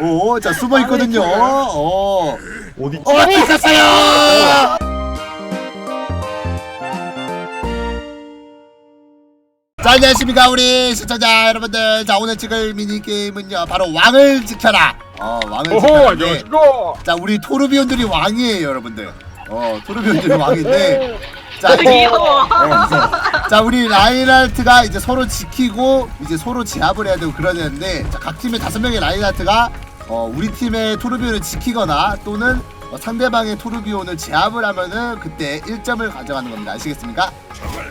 오, 자 숨어 있거든요. 어, 어디? 어, 찍혔어요. 자, 안녕하십니까 우리 시청자 여러분들. 자, 오늘 찍을 미니 게임은요, 바로 왕을 지켜라. 어, 왕을 오호 지켜라. 안녕하십니까 자, 우리 토르비온들이 왕이에요, 여러분들. 어, 토르비온들이 왕인데. 자, 귀여워. 어, 자 우리 라인하트가 이제 서로 지키고 이제 서로 제압을 해야 되고 그러야 되는데 자, 각 팀의 다섯 명의 라인하트가 어, 우리 팀의 토르비온을 지키거나 또는 어, 상대방의 토르비온을 제압을 하면은 그때 1점을 가져가는 겁니다. 아시겠습니까?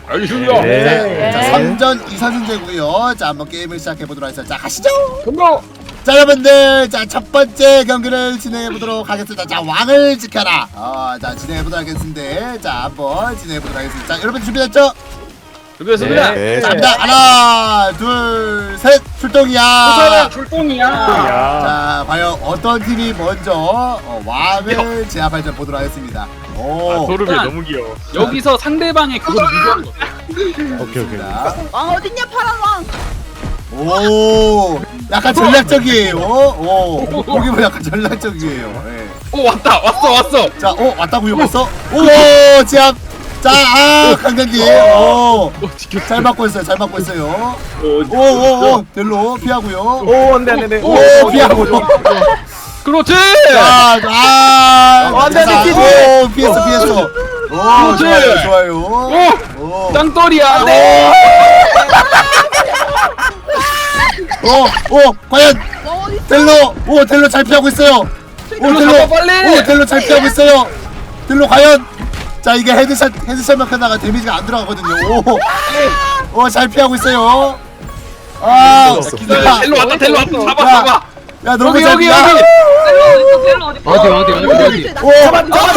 알겠습니다 네. 자 3전 2선승제고요. 자 한번 게임을 시작해 보도록 하겠습니다. 자 가시죠. 정보 자 여러분들 자 첫 번째 경기를 진행해 보도록 하겠습니다. 자 왕을 지켜라. 어 자 진행해 보도록 하겠습니다. 자 한번 진행해 보도록 하겠습니다. 자 여러분 준비됐죠? 준비했습니다 네. 자 갑니다. 하나 둘 셋 출동이야. 우선은 출동이야 자 과연 어떤 팀이 먼저 어, 왕을 제압할지 보도록 하겠습니다. 오. 도르비 일단- 너무 귀여워 여기서 상대방의 그걸 유도하는 거. 오케이 오케이. 자, 왕 어딨냐 파란 왕 오, 약간 전략적이에요. 오, 보기만 약간 전략적이에요. 예. 오 왔다 왔어 왔어 자, 어 왔다고요 벌써? 오, 제압. 자, 아, 강경기. 오, 오 지켰어 잘 맞고 있어요. 잘 맞고 있어요. 오, 오, 오, 오, 델로 피하고요. 오 안돼 안돼 안돼. 오, 피하고요. 그렇지 자, 아, 어, 안 돼, 자, 안 돼, 오, 피했어, 피했어. 오, 그렇지. 좋아요, 좋아요. 오 오, 짱돌이야 오, 오, 과연 델로, 오, 델로 잘 피하고 있어요. 오, 델로 델로, 잡아, 빨리. 오, 델로 잘 피하고 있어요. 델로 과연, 자 이게 헤드샷, 헤드샷만 하다가 데미지가 안 들어가거든요. 오, 오, 잘 피하고 있어요. 아, 기다려 델로 왔다 델로 왔다 잡아 야. 잡아 야 너무 여기 잘 여기 피하. 여기 텔로 어디 있어? 어디? 어디 어디? 오, 잡았다, 잡았다.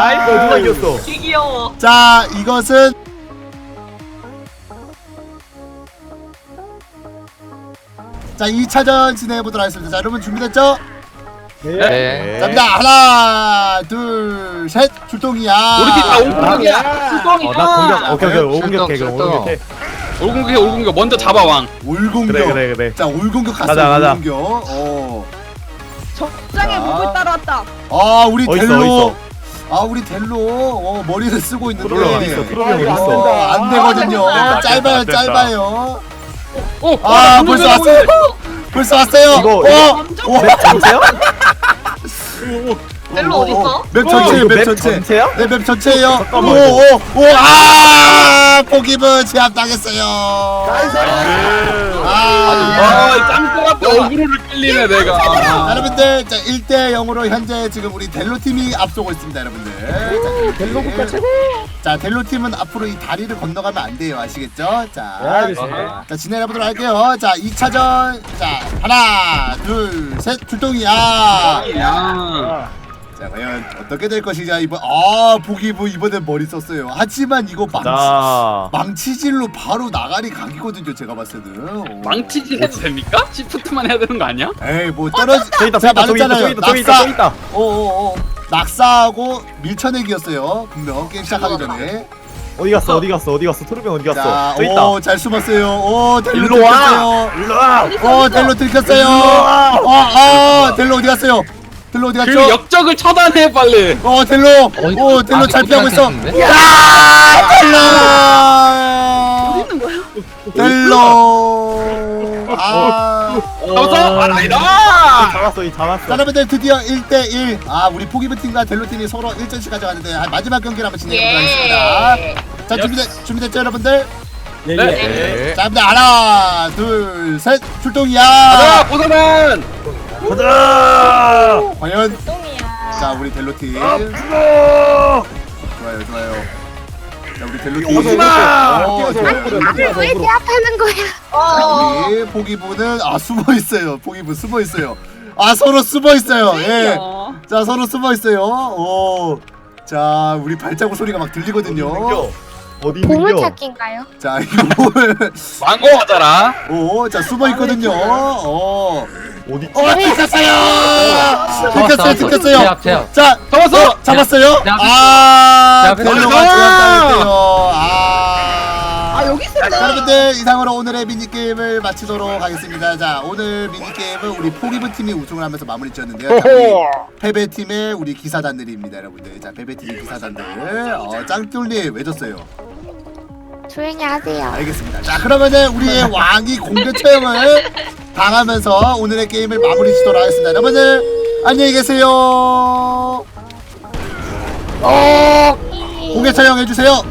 아이고 누가 이겼어? 개 귀여워. 자 이것은 자 2차전 진행해 보도록 하겠습니다. 자 여러분 준비됐죠? 네 자, 갑니다. 하나, 둘, 셋, 출동이야. 우리 팀다 올공격이야 출동이야 어나 공격. 오케이 오케이 오공격해 출동, 그럼 오공격 해. 올공격해 올공격 먼저 잡아 왕 올공격. 그래 그래 그래. 자, 올공격 갔어. 가자, 가자. 올공격. 어. 적장에 자. 목을 따라왔다 아, 우리 어딨어, 델로. 어딨어? 아, 우리 델로. 어, 머리를 쓰고 있는데. 트롤 어디 있어? 트롤이 어디 어, 있어? 안 되거든요. 아, 짧아요, 안 된다. 짧아요. 오 아, 문 벌써. 열어. 벌써 왔어요. 이거, 어, 이거 맵 전체요? 텔로 어디 있어? 맵 전체예요, 이거 맵맵 전체. 전체야? 네, 맵 전체예요. 오, 잠깐만, 오, 오, 아! 포기브 제압 당했어요. 아, 아 이 짱 돌한테 어그로를 끌리네 자, 내가 여러분들, 자, 1대 0으로 현재 지금 우리 델로 팀이 앞서고 있습니다, 여러분들. 델로 국가 최고! 자, 델로 팀은 앞으로 이 다리를 건너가면 안 돼요, 아시겠죠? 자, 알겠습니다. 자, 진행해 보도록 할게요. 자, 2차전. 자, 하나, 둘, 셋, 출동이야. 야. 자, 과연 어떻게 될 것이냐, 이번. 아, 보기부 이번엔 머리 썼어요. 하지만 이거 망치, 자. 망치질로 바로 나가리 각이거든요, 제가 봤을 때는. 오. 망치질 해도 됩니까? 시프트만 해야 되는 거 아니야? 에이, 뭐 떨어지. 저기 있다 저기 있다 저기 있다 저기 있다 낙사. 저기 있다. 오오오 낙사하고 밀쳐내기였어요 분명 게임 시작하기 전에 어디 갔어 어디 갔어 어디 갔어 토르병 어디 갔어? 자, 저기 있다. 오, 잘 숨었어요. 오, 델로 일로 와. 들켰어요. 일로 와. 오, 델로 들켰어요. 와. 어, 어, 델로 어디 갔어요? 델로 어디 그 갔죠? 역적을 처단해 빨리 어, 델로. 오, 델로 잘 피하고 있어. 야, 델로. 있는 거야 델로. 아. 잡았어? 아 나이다 잡았어 이 잡았어. 자, 여러분들 드디어 1대1 아 우리 포기브 팀과 델로 팀이 서로 1전씩 가져가는데 한 마지막 경기를 한번 진행해 보도록 하겠습니다 자 준비됐, 준비됐죠 여러분들? 예, 네. 예. 자 갑니다 하나 둘 셋 출동이야 가자 보사만 가자. 우리 델로 팀 아, 좋아요 좋아요 자 우리 델로 팀 오지마. 어, 좋아요. 왜 제압하는 거야 자 우리 포기부는 아 숨어 있어요 포기부 숨어 있어요 아 서로 숨어 있어요 예. 어. 자 서로 숨어 있어요 오. 자 우리 발자국 소리가 막 들리거든요 어디 보물 있는겨? 찾기인가요? 자 이거 뭘 망고 하자라 오, 자 숨어 있거든요. 어, 어디? 어, 들켰어요. 들켰어요, 들켰어요. 자, 잡았어 어, 잡았어요. 제압. 아, 제압. 델로가 제압. 제압당했대요. 아, 아 여기 있어 자, 여러분들 이상으로 오늘의 미니게임을 마치도록 하겠습니다. 자, 오늘 미니게임은 우리 포기브 팀이 우승을 하면서 마무리 지었는데요. 자, 우리 패배팀의 우리 기사단들입니다, 여러분들. 자, 패배팀의 기사단들. 어, 짱돌님 왜 졌어요? 조용히 하세요. 알겠습니다. 자, 그러면은 우리의 왕이 공개 처형을 당하면서 오늘의 게임을 마무리 짓도록 하겠습니다. 여러분들 안녕히 계세요. 어, 공개 처형 해주세요.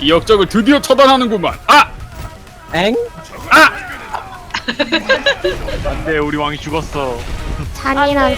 이 역적을 드디어 처단하는구만. 아! 엥? 안돼 우리 왕이 죽었어 잔인한.